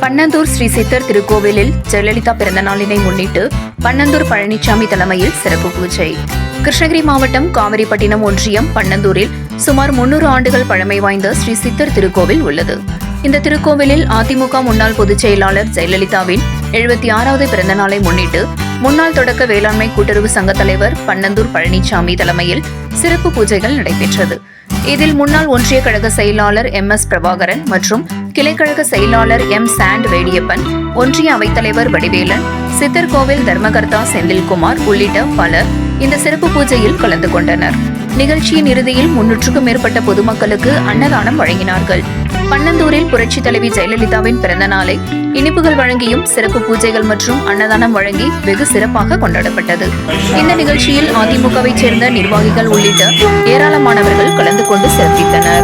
பன்னந்தூர் ஸ்ரீ சித்தர் திருக்கோவிலில் ஜெயலலிதா பிறந்த நாளினை முன்னிட்டு பன்னந்தூர் பழனிசாமி தலைமையில் சிறப்பு பூஜை. கிருஷ்ணகிரி மாவட்டம் காவிரிப்பட்டினம் ஒன்றியம் பன்னந்தூரில் சுமார் முன்னூறு ஆண்டுகள் பழமை வாய்ந்த ஸ்ரீ சித்தர் திருக்கோவில் உள்ளது. இந்த திருக்கோவிலில் அதிமுக முன்னாள் பொதுச் செயலாளர் ஜெயலலிதாவின் எழுபத்தி ஆறாவது பிறந்த நாளை முன்னிட்டு முன்னாள் தொடக்க வேளாண்மை கூட்டுறவு சங்க தலைவர் பன்னந்தூர் பழனிசாமி தலைமையில் சிறப்பு பூஜைகள் நடைபெற்றது. இதில் முன்னாள் ஒன்றிய கழக செயலாளர் எம் எஸ் பிரபாகரன் மற்றும் கிளைக்கழக செயலாளர் எம் சாண்ட் வேடியப்பன் ஒன்றிய அவைத்தலைவர் வடிவேலன் சித்தர்கோவில் தர்மகர்த்தா செந்தில்குமார் உள்ளிட்ட பலர் இந்த சிறப்பு பூஜையில் கலந்து கொண்டனர். நிகழ்ச்சியின் இறுதியில் முன்னூற்றுக்கும் மேற்பட்ட பொதுமக்களுக்கு அன்னதானம் வழங்கினார்கள். பன்னந்தூரில் புரட்சித் தலைவி ஜெயலலிதாவின் பிறந்த நாளை இனிப்புகள் வழங்கியும் சிறப்பு பூஜைகள் மற்றும் அன்னதானம் வழங்கி வெகு சிறப்பாக கொண்டாடப்பட்டது. இந்த நிகழ்ச்சியில் அதிமுகவைச் சேர்ந்த நிர்வாகிகள் உள்ளிட்ட ஏராளமானவர்கள் கலந்து கொண்டு சிறப்பித்தனர்.